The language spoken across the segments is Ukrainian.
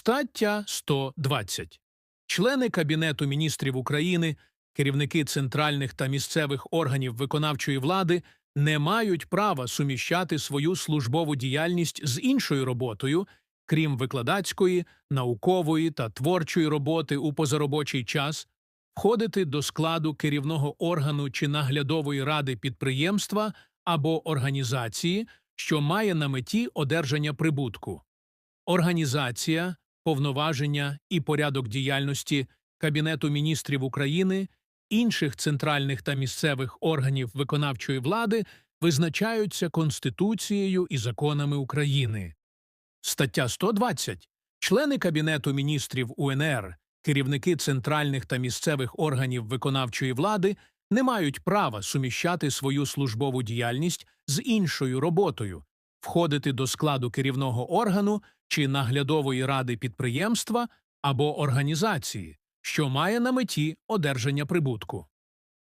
Стаття 120. Члени Кабінету міністрів України, керівники центральних та місцевих органів виконавчої влади не мають права суміщати свою службову діяльність з іншою роботою, крім викладацької, наукової та творчої роботи у позаробочий час, входити до складу керівного органу чи наглядової ради підприємства або організації, що має на меті одержання прибутку. Організація, повноваження і порядок діяльності Кабінету міністрів України, інших центральних та місцевих органів виконавчої влади визначаються Конституцією і законами України. Стаття 120. Члени Кабінету міністрів УНР, керівники центральних та місцевих органів виконавчої влади не мають права суміщати свою службову діяльність з іншою роботою, входити до складу керівного органу чи наглядової ради підприємства або організації, що має на меті одержання прибутку.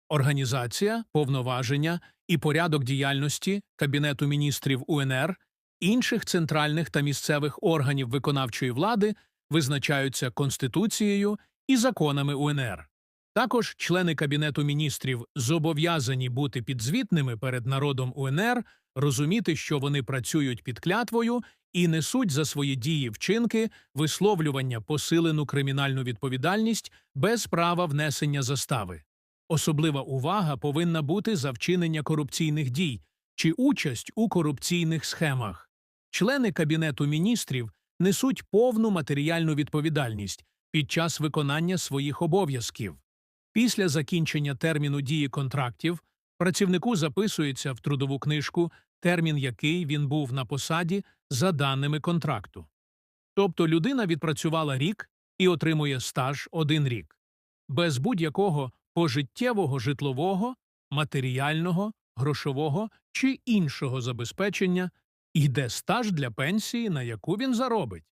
Організація, повноваження і порядок діяльності Кабінету міністрів УНР, інших центральних та місцевих органів виконавчої влади визначаються Конституцією і законами УНР. Також члени Кабінету міністрів зобов'язані бути підзвітними перед народом УНР, розуміти, що вони працюють під клятвою і несуть за свої дії вчинки висловлювання посилену кримінальну відповідальність без права внесення застави. Особлива увага повинна бути за вчинення корупційних дій чи участь у корупційних схемах. Члени Кабінету міністрів несуть повну матеріальну відповідальність під час виконання своїх обов'язків. Після закінчення терміну дії контрактів працівнику записується в трудову книжку термін, який він був на посаді за даними контракту. Тобто людина відпрацювала рік і отримує стаж один рік, без будь-якого пожиттєвого житлового, матеріального, грошового чи іншого забезпечення йде стаж для пенсії, на яку він заробить.